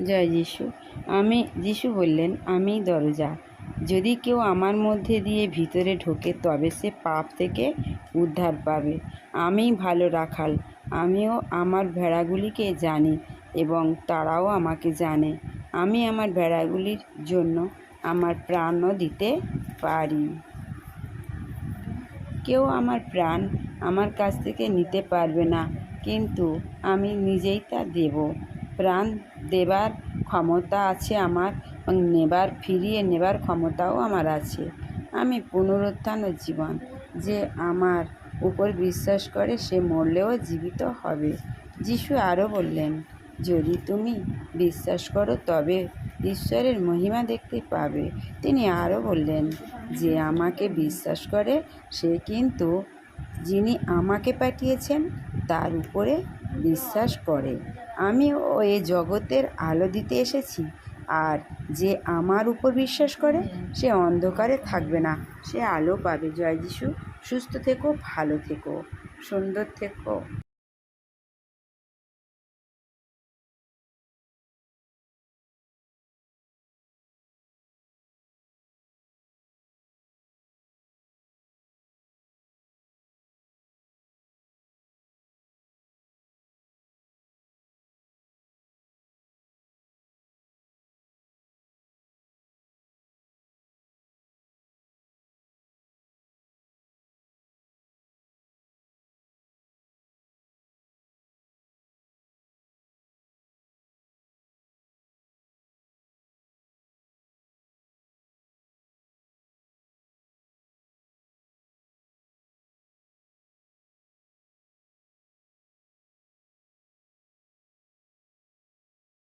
জয় যিশু। আমি, যিশু বললেন আমি দরজা। যদি কেউ আমার মধ্যে দিয়ে ভিতরে ঢোকে, তবে সে পাপ থেকে উদ্ধার পাবে। আমি ভালো রাখাল। আমিও আমার ভেড়াগুলিকে জানি এবং তারাও আমাকে জানে। আমি আমার ভেড়াগুলির জন্য আমার প্রাণও দিতে পারি। কেউ আমার প্রাণ আমার কাছ থেকে নিতে পারবে না, কিন্তু আমি নিজেই তা দেব। প্রাণ দেবার ক্ষমতা আছে আমার নেবার, ফিরিয়ে নেবার ক্ষমতাও আমার আছে। আমি পুনরুত্থান ও জীবন, যে আমার উপর বিশ্বাস করে সে মরলেও জীবিত হবে। যিশু আরও বললেন, যদি তুমি বিশ্বাস করো, তবে ঈশ্বরের মহিমা দেখতে পাবে। তিনি আরও বললেন, যে আমাকে বিশ্বাস করে, সে কিন্তু যিনি আমাকে পাঠিয়েছেন, তার উপরে বিশ্বাস করে। আমি ও এ জগতের আলো দিতে এসেছি, আর যে আমার উপর বিশ্বাস করে, সে অন্ধকারে থাকবে না। সে আলো পাবে। জয় যিশু, সুস্থ থেকো, ভালো থেকো, সুন্দর থেকো।